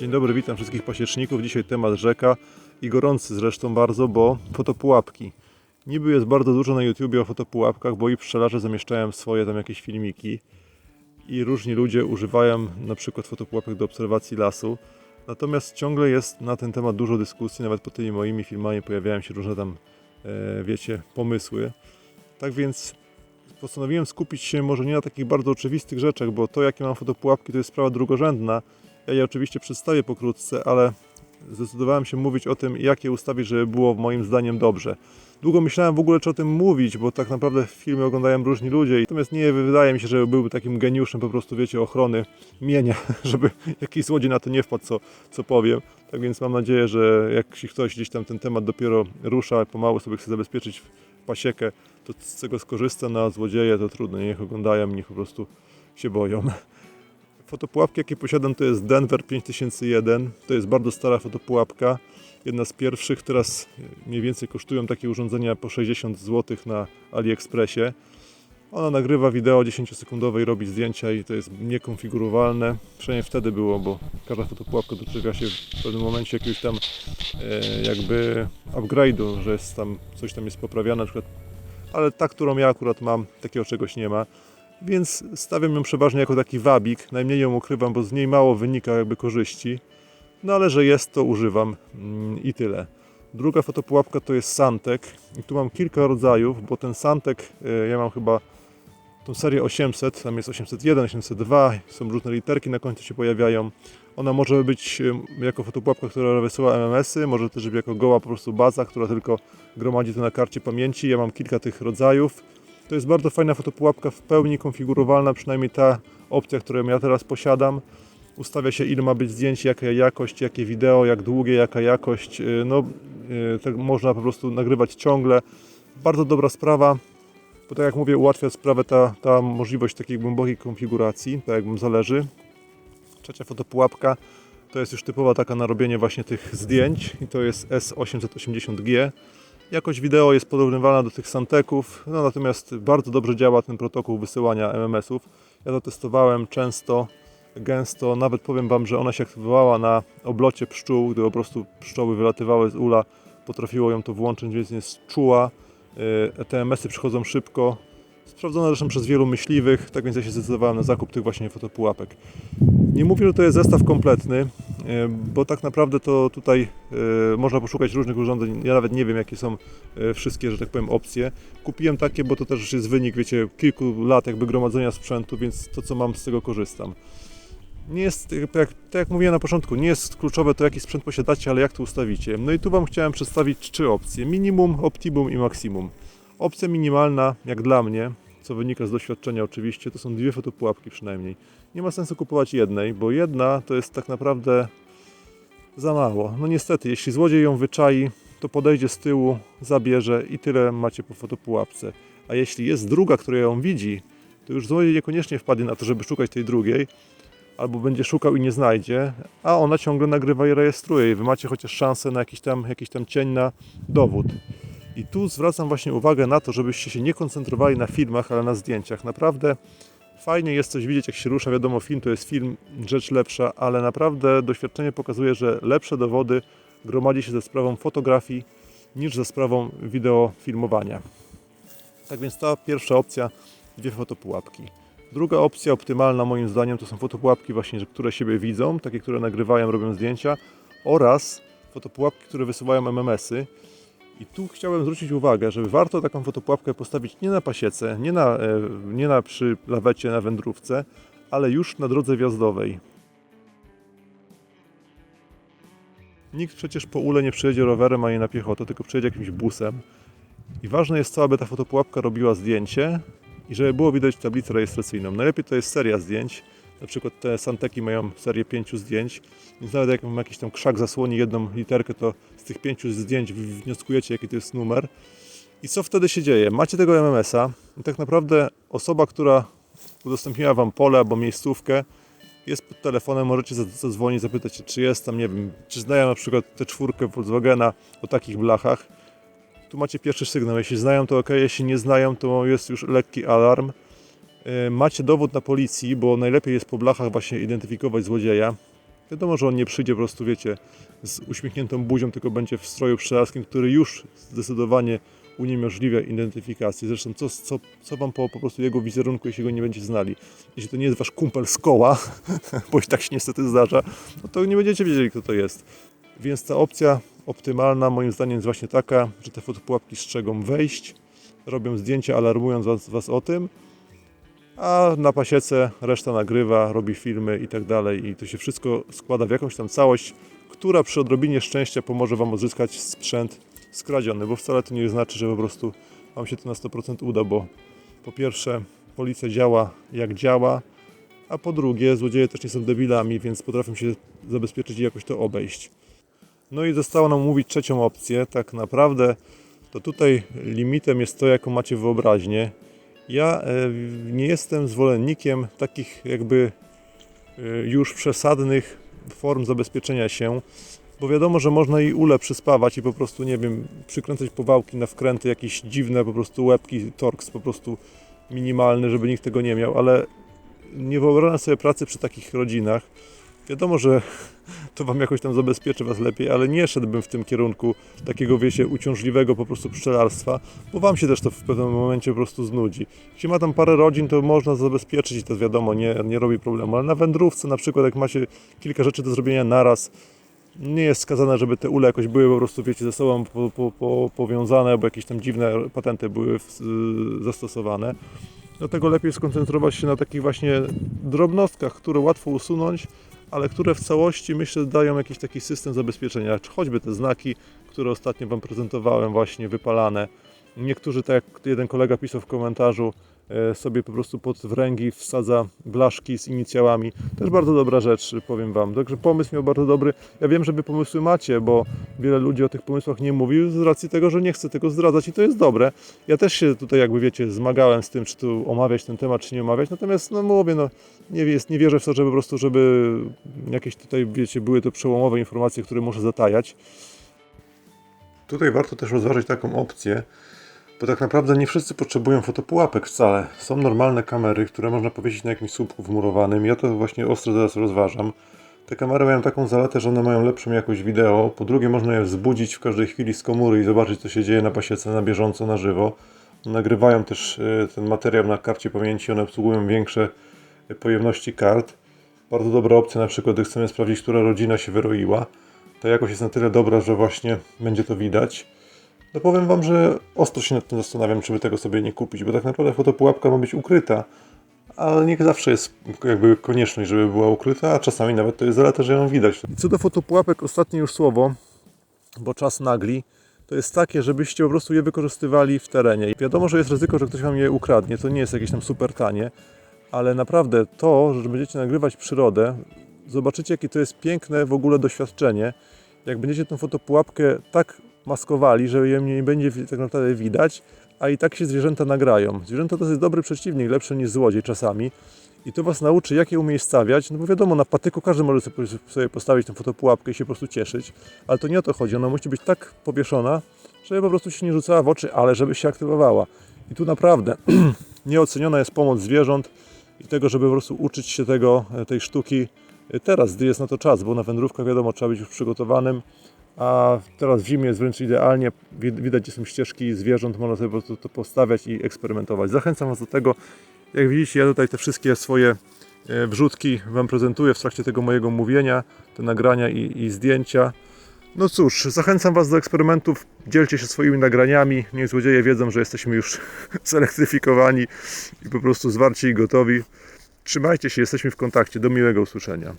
Dzień dobry, witam wszystkich pasieczników. Dzisiaj temat rzeka i gorący zresztą bardzo, bo fotopułapki. Niby jest bardzo dużo na YouTubie o fotopułapkach, bo i pszczelarze zamieszczają swoje tam jakieś filmiki i różni ludzie używają na przykład fotopułapek do obserwacji lasu. Natomiast ciągle jest na ten temat dużo dyskusji, nawet pod tymi moimi filmami pojawiają się różne tam, e, wiecie, pomysły. Tak więc postanowiłem skupić się może nie na takich bardzo oczywistych rzeczach, bo to jakie mam fotopułapki to jest sprawa drugorzędna. Ja je oczywiście przedstawię pokrótce, ale zdecydowałem się mówić o tym, jakie ustawić, żeby było moim zdaniem dobrze. Długo myślałem w ogóle, czy o tym mówić, bo tak naprawdę filmy oglądają różni ludzie, natomiast nie wydaje mi się, że byłby takim geniuszem po prostu, wiecie, ochrony mienia, żeby jakiś złodziej na to nie wpadł, co, co powiem. Tak więc mam nadzieję, że jak się ktoś gdzieś tam ten temat dopiero rusza, pomału sobie chce zabezpieczyć pasiekę, to z tego skorzysta, no a złodzieje to trudno, niech oglądają, niech po prostu się boją. Fotopułapki, jakie posiadam, to jest Denver 5001. To jest bardzo stara fotopułapka. Jedna z pierwszych. Teraz mniej więcej kosztują takie urządzenia po 60 zł na AliExpressie. Ona nagrywa wideo 10-sekundowe i robi zdjęcia i to jest niekonfigurowalne. Przynajmniej wtedy było, bo każda fotopułapka doczeka się w pewnym momencie jakiegoś tam e, jakby upgrade'u, że jest tam, coś tam jest poprawiane na przykład. Ale ta, którą ja akurat mam, takiego czegoś nie ma więc stawiam ją przeważnie jako taki wabik. Najmniej ją ukrywam, bo z niej mało wynika jakby korzyści. No ale że jest, to używam mm, i tyle. Druga fotopułapka to jest Santek. I tu mam kilka rodzajów, bo ten Santek, e, ja mam chyba tą serię 800, tam jest 801, 802, są różne literki na końcu się pojawiają. Ona może być e, jako fotopułapka, która wysyła MMS-y, może też być jako goła po prostu baza, która tylko gromadzi to na karcie pamięci. Ja mam kilka tych rodzajów. To jest bardzo fajna fotopułapka, w pełni konfigurowalna, przynajmniej ta opcja, którą ja teraz posiadam. Ustawia się ile ma być zdjęć, jaka jakość, jakie wideo, jak długie, jaka jakość. Yy, No, yy, tak można po prostu nagrywać ciągle. Bardzo dobra sprawa, bo tak jak mówię, ułatwia sprawę ta, ta możliwość takiej głębokiej konfiguracji, tak jak wam zależy. Trzecia fotopułapka to jest już typowa taka na robienie właśnie tych zdjęć i to jest S880G. Jakość wideo jest porównywana do tych Santeków, no natomiast bardzo dobrze działa ten protokół wysyłania MMS-ów. Ja to testowałem często, gęsto, nawet powiem Wam, że ona się aktywowała na oblocie pszczół, gdy po prostu pszczoły wylatywały z ula, potrafiło ją to włączyć, więc jest czuła. Yy, Te MMS-y przychodzą szybko, sprawdzone zresztą przez wielu myśliwych, tak więc ja się zdecydowałem na zakup tych właśnie fotopułapek. Nie mówię, że to jest zestaw kompletny, e, bo tak naprawdę to tutaj e, można poszukać różnych urządzeń. Ja nawet nie wiem, jakie są e, wszystkie, że tak powiem, opcje. Kupiłem takie, bo to też jest wynik, wiecie, kilku lat jakby gromadzenia sprzętu, więc to, co mam, z tego korzystam. Nie jest, jak, tak jak mówiłem na początku, nie jest kluczowe to, jaki sprzęt posiadacie, ale jak to ustawicie. No i tu Wam chciałem przedstawić trzy opcje: minimum, optimum i maksimum. Opcja minimalna, jak dla mnie, co wynika z doświadczenia oczywiście, to są dwie fotopułapki przynajmniej. Nie ma sensu kupować jednej, bo jedna to jest tak naprawdę za mało. No niestety, jeśli złodziej ją wyczai, to podejdzie z tyłu, zabierze i tyle macie po fotopułapce. A jeśli jest druga, która ją widzi, to już złodziej niekoniecznie wpadnie na to, żeby szukać tej drugiej, albo będzie szukał i nie znajdzie, a ona ciągle nagrywa i rejestruje i wy macie chociaż szansę na jakiś tam, jakiś tam cień na dowód. I tu zwracam właśnie uwagę na to, żebyście się nie koncentrowali na filmach, ale na zdjęciach. Naprawdę fajnie jest coś widzieć, jak się rusza. Wiadomo, film to jest film, rzecz lepsza, ale naprawdę doświadczenie pokazuje, że lepsze dowody gromadzi się ze sprawą fotografii niż ze sprawą wideofilmowania. Tak więc ta pierwsza opcja, dwie fotopułapki. Druga opcja optymalna moim zdaniem to są fotopułapki właśnie, które siebie widzą, takie, które nagrywają, robią zdjęcia oraz fotopułapki, które wysyłają MMS-y. I tu chciałem zwrócić uwagę, że warto taką fotopułapkę postawić nie na pasiece, nie na, e, nie na przy lawecie, na wędrówce, ale już na drodze wjazdowej. Nikt przecież po ule nie przyjedzie rowerem ani na piechotę, tylko przyjedzie jakimś busem. I ważne jest to, aby ta fotopułapka robiła zdjęcie i żeby było widać tablicę rejestracyjną. Najlepiej to jest seria zdjęć. Na przykład te Santeki mają serię pięciu zdjęć, więc nawet jak jakiś tam krzak zasłoni jedną literkę, to z tych pięciu zdjęć wnioskujecie, jaki to jest numer. I co wtedy się dzieje? Macie tego MMS-a i tak naprawdę osoba, która udostępniła Wam pole albo miejscówkę, jest pod telefonem, możecie za- zadzwonić, zapytać się, czy jest tam, nie wiem, czy znają na przykład tę czwórkę Volkswagena o takich blachach. Tu macie pierwszy sygnał, jeśli znają to ok, jeśli nie znają to jest już lekki alarm. Yy, Macie dowód na policji, bo najlepiej jest po blachach właśnie identyfikować złodzieja. Wiadomo, że on nie przyjdzie po prostu, wiecie, z uśmiechniętą buzią, tylko będzie w stroju pszczelarskim, który już zdecydowanie uniemożliwia identyfikację. Zresztą co, co, co wam po, po prostu jego wizerunku, jeśli go nie będziecie znali? Jeśli to nie jest wasz kumpel z koła, bo i tak się niestety zdarza, no to nie będziecie wiedzieli, kto to jest. Więc ta opcja optymalna moim zdaniem jest właśnie taka, że te fotopułapki strzegą wejść, robią zdjęcia alarmując was, was o tym, a na pasiece reszta nagrywa, robi filmy i tak dalej i to się wszystko składa w jakąś tam całość, która przy odrobinie szczęścia pomoże Wam odzyskać sprzęt skradziony, bo wcale to nie znaczy, że po prostu Wam się to na 100% uda, bo po pierwsze policja działa jak działa, a po drugie złodzieje też nie są debilami, więc potrafią się zabezpieczyć i jakoś to obejść. No i zostało nam mówić trzecią opcję, tak naprawdę to tutaj limitem jest to, jaką macie wyobraźnię. Ja e, nie jestem zwolennikiem takich jakby e, już przesadnych form zabezpieczenia się, bo wiadomo, że można i ule przyspawać i po prostu, nie wiem, przykręcać powałki na wkręty, jakieś dziwne po prostu łebki, torks po prostu minimalny, żeby nikt tego nie miał, ale nie wyobrażam sobie pracy przy takich rodzinach. Wiadomo, że to Wam jakoś tam zabezpieczy Was lepiej, ale nie szedłbym w tym kierunku takiego, wiecie, uciążliwego po prostu pszczelarstwa, bo Wam się też to w pewnym momencie po prostu znudzi. Jeśli ma tam parę rodzin, to można zabezpieczyć i to wiadomo, nie, nie robi problemu, ale na wędrówce na przykład, jak macie kilka rzeczy do zrobienia naraz, nie jest skazane, żeby te ule jakoś były po prostu, wiecie, ze sobą po, po, po, powiązane, bo jakieś tam dziwne patenty były w, zastosowane. Dlatego lepiej skoncentrować się na takich właśnie drobnostkach, które łatwo usunąć, ale które w całości myślę dają jakiś taki system zabezpieczenia. Choćby te znaki, które ostatnio Wam prezentowałem, właśnie wypalane. Niektórzy, tak jak jeden kolega pisał w komentarzu, sobie po prostu pod wręgi wsadza blaszki z inicjałami. Też bardzo dobra rzecz, powiem Wam. Także pomysł miał bardzo dobry. Ja wiem, że Wy pomysły macie, bo wiele ludzi o tych pomysłach nie mówił z racji tego, że nie chce tego zdradzać i to jest dobre. Ja też się tutaj jakby wiecie zmagałem z tym, czy tu omawiać ten temat, czy nie omawiać. Natomiast no mówię, no nie, jest, nie wierzę w to, żeby po prostu, żeby jakieś tutaj wiecie, były to przełomowe informacje, które muszę zatajać. Tutaj warto też rozważyć taką opcję, bo tak naprawdę nie wszyscy potrzebują fotopułapek wcale. Są normalne kamery, które można powiesić na jakimś słupku wmurowanym. Ja to właśnie ostro teraz rozważam. Te kamery mają taką zaletę, że one mają lepszą jakość wideo. Po drugie, można je wzbudzić w każdej chwili z komóry i zobaczyć, co się dzieje na pasiece na bieżąco, na żywo. Nagrywają też e, ten materiał na karcie pamięci, one obsługują większe e, pojemności kart. Bardzo dobra opcja, na przykład, gdy chcemy sprawdzić, która rodzina się wyroiła. Ta jakość jest na tyle dobra, że właśnie będzie to widać. No powiem Wam, że ostro się nad tym zastanawiam, czy by tego sobie nie kupić, bo tak naprawdę fotopułapka ma być ukryta, ale nie zawsze jest jakby konieczność, żeby była ukryta, a czasami nawet to jest zaleta, że ją widać. I co do fotopułapek, ostatnie już słowo, bo czas nagli, to jest takie, żebyście po prostu je wykorzystywali w terenie. Wiadomo, że jest ryzyko, że ktoś Wam je ukradnie, to nie jest jakieś tam super tanie, ale naprawdę to, że będziecie nagrywać przyrodę, zobaczycie, jakie to jest piękne w ogóle doświadczenie. Jak będziecie tą fotopułapkę tak maskowali, że jej nie będzie tak naprawdę widać, a i tak się zwierzęta nagrają. Zwierzęta to jest dobry przeciwnik, lepszy niż złodziej czasami. I to Was nauczy, jak je umiejscawiać, no bo wiadomo, na patyku każdy może sobie postawić tę fotopułapkę i się po prostu cieszyć, ale to nie o to chodzi. Ona musi być tak powieszona, żeby po prostu się nie rzucała w oczy, ale żeby się aktywowała. I tu naprawdę nieoceniona jest pomoc zwierząt i tego, żeby po prostu uczyć się tego, tej sztuki teraz, gdy jest na to czas, bo na wędrówkach wiadomo, trzeba być już przygotowanym, a teraz w zimie jest wręcz idealnie, widać gdzie są ścieżki zwierząt, można sobie po prostu to postawiać i eksperymentować. Zachęcam Was do tego, jak widzicie ja tutaj te wszystkie swoje e, wrzutki Wam prezentuję w trakcie tego mojego mówienia, te nagrania i, i zdjęcia. No cóż, zachęcam Was do eksperymentów, dzielcie się swoimi nagraniami, niech złodzieje wiedzą, że jesteśmy już zelektryfikowani i po prostu zwarci i gotowi. Trzymajcie się, jesteśmy w kontakcie, do miłego usłyszenia.